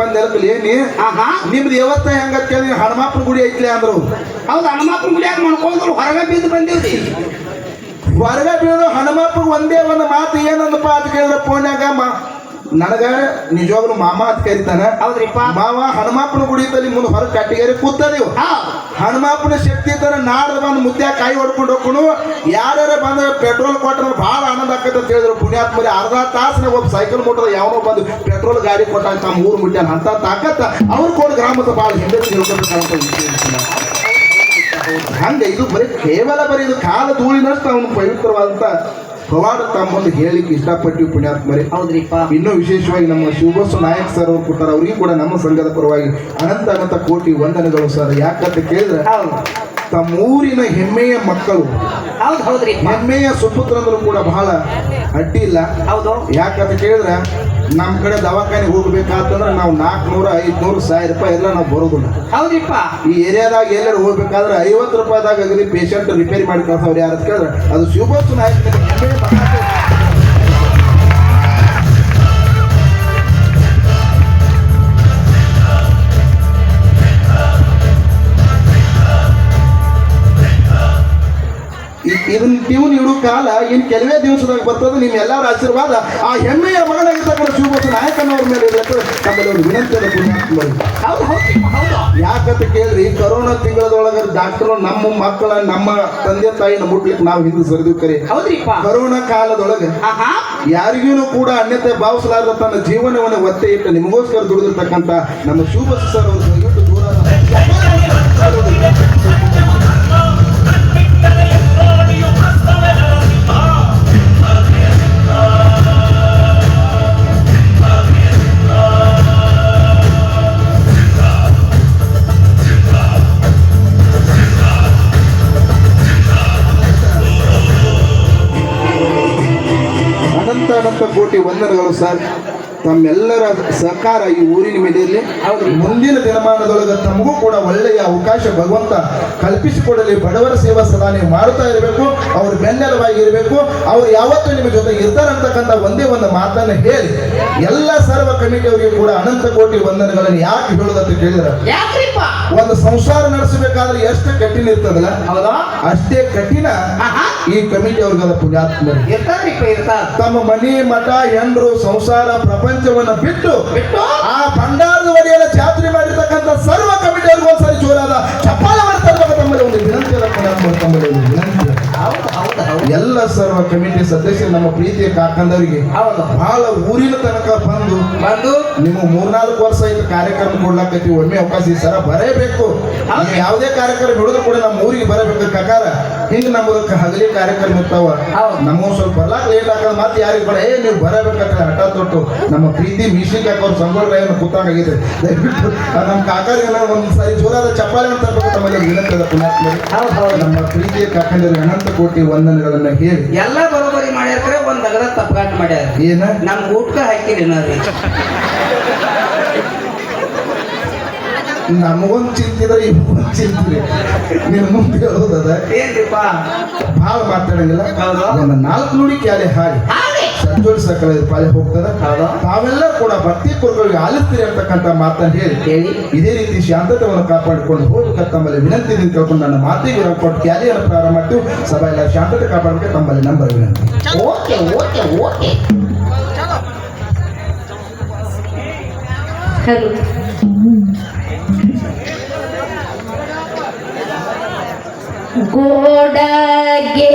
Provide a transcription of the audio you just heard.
ಬಂದ್ ನೆಲಕಲಿ ಏನಿ ಆಹಾ. ನಿಮ್ದು ಯಾವತ್ತ ಹೆಂಗತ್ ಕೇಳಿ? ಹನುಮಪ್ಪನ ಗುಡಿ ಐತ್ಲಿ ಅಂದ್ರು. ಹೌದು ಹನುಮಪ್ಪನ ಗುಡಿಯಾಗ ಮಾಡ್ಕೊಂಡ್ರು ಹೊರಗೆ ಬಿದ್ದು ಬಂದೀವ್ರಿ. ಹೊರಗ ಬೀಳೋದು ಹನುಮಪ್ಪಗೆ ಒಂದೇ ಒಂದು ಮಾತು ಏನಂದಪ್ಪ ಅಂತ ಕೇಳಿದ್ರೆ ಫೋನ್ಯಾಗ ನನಗ ನಿಜವಾಗ್ಲು ಮಾಮ ಅಂತ ಕರಿತಾನ ಹೌದ್ರಿಪ್ಪ ಮಾವ ಗುಡಿ ಗುಡಿತಲ್ಲಿ ಮುಂದೆ ಹೊರ ಕಟ್ಟಿಗೆರೆ ಕೂತದೇವು ಹಾ. ಹನುಮಪ್ಪನ ಶಕ್ತಿ ತರ ನಾಡ ಬಂದು ಮುದ್ದೆ ಕಾಯಿ ಹೊಡ್ಕೊಂಡು ಹೋಗ್ಕೊಂಡು ಯಾರ್ಯಾರ ಬಂದ್ರೆ ಪೆಟ್ರೋಲ್ ಕೊಟ್ಟರೆ ಭಾಳ ಆನಂದ ಆಕೈತೆ ಅಂತ ಹೇಳಿದ್ರು. ಪುಣ್ಯಾತ್ಮರಿ ಅರ್ಧ ತಾಸನ ಒಬ್ಬ ಸೈಕಲ್ ಮೋಟರ್ ಯಾವನೋ ಬಂದು ಪೆಟ್ರೋಲ್ ಗಾಡಿ ಕೊಟ್ಟಾಗ ತಮ್ಮ ಊರು ಮುಟ್ಟ ಅಂತ ತಾಕತ್ತ ಅವ್ರು ಕೊಡ್ ಗ್ರಾಮದ ಭಾಳ ಹಿಂದೆ ಹಂಗ ಹಂಗೆ ಇದು ಬರೀ ಕೇವಲ ಬರೀ ಇದು ಕಾಲ ಧೂಳಿನಷ್ಟು ಅವನು ಪವಿತ್ರವಾದಂತ ಪವಾಡ ತಮ್ಮ ಮುಂದೆ ಹೇಳಿಕ್ಕೆ ಇಷ್ಟಪಟ್ಟು ಪುಣ್ಯಾತ್ಮರಿ. ಹೌದ್ರಿಪ್ಪ. ಇನ್ನೂ ವಿಶೇಷವಾಗಿ ನಮ್ಮ ಶಿವಬೋಸ ನಾಯಕ್ ಸರ್ ಅವರು ಕೊಡ್ತಾರೆ ಅವರಿಗೆ ಕೂಡ ನಮ್ಮ ಸಂಘದ ಪರವಾಗಿ ಅನಂತ ಅನಂತ ಕೋಟಿ ವಂದನೆಗಳು ಸರ್ ಯಾಕಂತ ಕೇಳಿದ್ರೆ ಹೌದು ತಮ್ಮ ಊರಿನ ಹೆಮ್ಮೆಯ ಮಕ್ಕಳು. ಹೌದು ಹೆಮ್ಮೆಯ ಸುಪುತ್ರಂದ್ರು ಕೂಡ ಬಹಳ ಅಡ್ಡಿ ಇಲ್ಲ. ಹೌದು. ಯಾಕಂತ ಕೇಳಿದ್ರೆ ನಮ್ಮ ಕಡೆ ದವಾಖಾನೆಗೆ ಹೋಗ್ಬೇಕಾತಂದ್ರೆ ನಾವು ನಾಲ್ಕುನೂರ ಐದ್ನೂರು ಸಾವಿರ ರೂಪಾಯಿ ಎಲ್ಲ ನಾವು ಬರೋದಿಲ್ಲ. ಹೌದಪ್ಪ ಈ ಏರಿಯಾದಾಗ ಎಲ್ಲರೂ ಹೋಗ್ಬೇಕಾದ್ರೆ ಐವತ್ತು ರೂಪಾಯಿದಾಗ ಅಗದಿ ಪೇಷಂಟ್ ರಿಪೇರಿ ಮಾಡಿ ಕಳ್ಸೋರು ಯಾರು ಅಂತ ಕೇಳಿದ್ರೆ ಅದು ಶಿವಬೋಸ್ ನಾಯಕನ ಇದನ್ನ ಟ್ಯೂನ್ ಇಡೋ ಕಾಲ ಇನ್ ಕೆಲವೇ ದಿವಸದಾಗ ಬರ್ತದೆ. ನಿಮ್ಮ ಎಲ್ಲರ ಆಶೀರ್ವಾದ ಆ ಹೆಮ್ಮೆಯ ಮಗನಾಗಿರ್ತಕ್ಕಂಥ ಶಿವಬೋಸ ನಾಯಕನವ್ರ ಮೇಲೆ ಇರಬೇಕು ನಮ್ಮಲ್ಲಿ ಒಂದು ವಿನಂತಿ ಅದ ಹೌದು ಹೌದು ಯಾಕಂತ ಕೇಳ್ರಿ ಕರೋನಾ ತಿಂಗಳದೊಳಗ ಡಾಕ್ಟರ್ ನಮ್ಮ ಮಕ್ಕಳ ನಮ್ಮ ತಂದೆ ತಾಯಿನ ಮುಟ್ಲಿಕ್ಕೆ ನಾವು ಹಿಂದೆ ಸರಿದೀವಿ ಕರಿ ಹೌದ್ರಿಪ್ಪ. ಕರೋನಾ ಕಾಲದೊಳಗೆ ಯಾರಿಗೂ ಕೂಡ ಅನ್ಯತೆ ಭಾವಿಸಲಾರದ ತನ್ನ ಜೀವನವನ್ನು ಒತ್ತೆ ಇಟ್ಟು ನಿಮಗೋಸ್ಕರ ದುಡಿದಿರ್ತಕ್ಕಂಥ ನಮ್ಮ ಶಿವಬಸ್ ಸರ್ ಅವರು ದೂರ ವಂದನೆಗಳು ಸರ್ ತಮ್ಮೆಲ್ಲರ ಸಹಕಾರ ಈ ಊರಿನ ಮೇಲೆ ಇರಲಿ. ಮುಂದಿನ ದಿನಮಾನದೊಳಗೆ ತಮಗೂ ಕೂಡ ಒಳ್ಳೆಯ ಅವಕಾಶ ಭಗವಂತ ಕಲ್ಪಿಸಿಕೊಡಲಿ. ಬಡವರ ಸೇವಾ ಸದಾ ನೀವು ಮಾಡುತ್ತಾ ಇರಬೇಕು. ಅವ್ರ ಬೆನ್ನೆಲುವಾಗಿ ಇರಬೇಕು ಅವ್ರು ಯಾವತ್ತೂ ನಿಮ್ಮ ಜೊತೆ ಇರ್ತಾರಂತಕ್ಕಂಥ ಒಂದೇ ಒಂದು ಮಾತನ್ನು ಹೇಳಿ. ಎಲ್ಲ ಸರ್ವ ಕಮಿಟಿಯವರಿಗೆ ಕೂಡ ಅನಂತ ಕೋಟಿ ವಂದನೆಗಳನ್ನು ಯಾಕೆ ಹೇಳೋದಂತ ಕೇಳಿದ್ರೆ? ಒಂದು ಸಂಸಾರ ನಡೆಸಬೇಕಾದ್ರೆ ಎಷ್ಟು ಕಠಿಣ ಇರ್ತದಲ್ಲ? ಅಷ್ಟೇ ಕಠಿಣ. ಈ ಕಮಿಟಿ ಅವ್ರಿಗದ ಪುಣ್ಯಾತ್ಮರು ಇರ್ತಾರ. ತಮ್ಮ ಮನಿ ಮಠ ಹೆಂಡ್ರು ಸಂಸಾರ ಪ್ರಪಂಚವನ್ನ ಬಿಟ್ಟು ಬಿಟ್ಟು? ಆ ಭಂಡಾರದ ಒಡೆಯಲ ಜಾತ್ರೆ ಮಾಡಿರ್ತಕ್ಕಂಥ ಸರ್ವ ಕಮಿಟಿ ಅವ್ರಿಗೆ ಒಂದ್ಸರಿ ಜೋರಾದ ಚಪ್ಪಾಳೆ ಮಾಡ್ತಾರೆ ತಮ್ಮಲ್ಲಿ ಒಂದು ವಿನಂತಿ ಅದ ಪುಣ್ಯಾತ್ಮ ತಮ್ಮಲ್ಲಿ ಒಂದು ವಿನಂತಿ ಎಲ್ಲ ಸರ್ವ ಕಮಿಟಿ ಸದಸ್ಯರು ನಮ್ಮ ಪ್ರೀತಿಯ ಕಾಕಂದವರಿಗೆ ಬಹಳ ಊರಿನ ತನಕ ಬಂದು ಬಂದು? ನಿಮ್ಮ ಮೂರ್ನಾಲ್ಕು ವರ್ಷ ಆಯ್ತು ಕಾರ್ಯಕ್ರಮ ಕೊಡ್ಲಾಕತ್ತೀವಿ. ಒಮ್ಮೆ ಅವಕಾಶ ಈ ಸರ ಬರೇಬೇಕು ಯಾವುದೇ ಕಾರ್ಯಕ್ರಮ ಹಿಡಿದ್ರು ಕೂಡ ನಮ್ಮ ಊರಿಗೆ ಬರಬೇಕು ಕಕಾರ. ಹಿಂಗ ನಮಗ ಹಗಲಿ ಕಾರ್ಯಕ್ರಮ ಇರ್ತಾವ. ನಮಗ ಸ್ವಲ್ಪ ಬರ್ಲಾಕ್ ಲೇಟ್ ಆಗ ಮತ್ತೆ ಯಾರಿಗೆ ಬೇಡ. ಏ ನೀವು ಬರಬೇಕಂತ ಹಠ ತೊಟ್ಟು. ನಮ್ಮ ಪ್ರೀತಿ ಮೀಸಿಗೆ ಹಾಕೋರು ಸಂಗೋಳ್ರಾಯನ ಕೂತಾಗಿದೆ ದಯವಿಟ್ಟು ನಮ್ಮ ಕಾಕರಿಗೆ ಒಂದು ಸಾರಿ ಜೋರಾದ ಚಪ್ಪಾಳೆ ಅಂತ ತಮ್ಮಲ್ಲಿ ವಿನಂತದ ಪುನಃ ನಮ್ಮ ಪ್ರೀತಿಯ ಕಾಕಂದ್ರೆ ಅನಂತ ಕೋಟಿ ವಂದನೆಗಳನ್ನ ಹೇಳಿ. ಎಲ್ಲ ಬರೋಬರಿ ಮಾಡ್ಯಾರ ಒಂದ್ ಅಗದ ತಪ್ಪಾಟ ಮಾಡ್ಯಾರ ಏನ? ನಮ್ಗೆ ಊಟಕ್ಕೆ ಹಾಕಿರಿ ರೀ. ನಮಗೊಂದು ಚಿಂತಿದ್ರೆ ಇವ್ಗೊಂದು ಚಿಂತಿದ್ರೆ ನಿಮ್ ಮುಂದೆ ಹೇಳೋದದ ಏನ್ರಿಪ್ಪ? ಭಾಳ ಮಾತಾಡಂಗಿಲ್ಲ. ನನ್ನ ಒಂದು ನಾಲ್ಕು ನುಡಿ ಕ್ಯಾಲೆ ಹಾಡಿ. ಹಾಗೆ ಸಂಜೋಡಿ ಸಕಲ ಪಾಲೆ ಹೋಗ್ತದ. ತಾವೆಲ್ಲ ಕೂಡ ಭಕ್ತಿ ಪೂರ್ವಕವಾಗಿ ಆಲಿಸ್ತೀರಿ ಅಂತಕ್ಕಂಥ ಮಾತನ್ನು ಹೇಳಿ. ಹೇಳಿ. ಇದೇ ರೀತಿ ಶಾಂತತೆಯನ್ನು ಕಾಪಾಡಿಕೊಂಡು ಹೋಗ್ಬೇಕಂತ ತಮ್ಮಲ್ಲಿ ವಿನಂತಿ ತಿಳ್ಕೊಂಡು ಅಂತ ಕೇಳ್ಕೊಂಡು ನನ್ನ ಮಾತಿಗೆ ಕೊಟ್ಟು ಕ್ಯಾಲಿಯನ್ನು ಪ್ರಾರಂಭ ಮಾಡ್ತೀವಿ. ಸಭಾ ಎಲ್ಲ ಶಾಂತತೆ ಕಾಪಾಡಬೇಕು ತಮ್ಮಲ್ಲಿ ನಂಬರ್ ವಿನಂತಿ. Okay okay okay. Hello. Godageri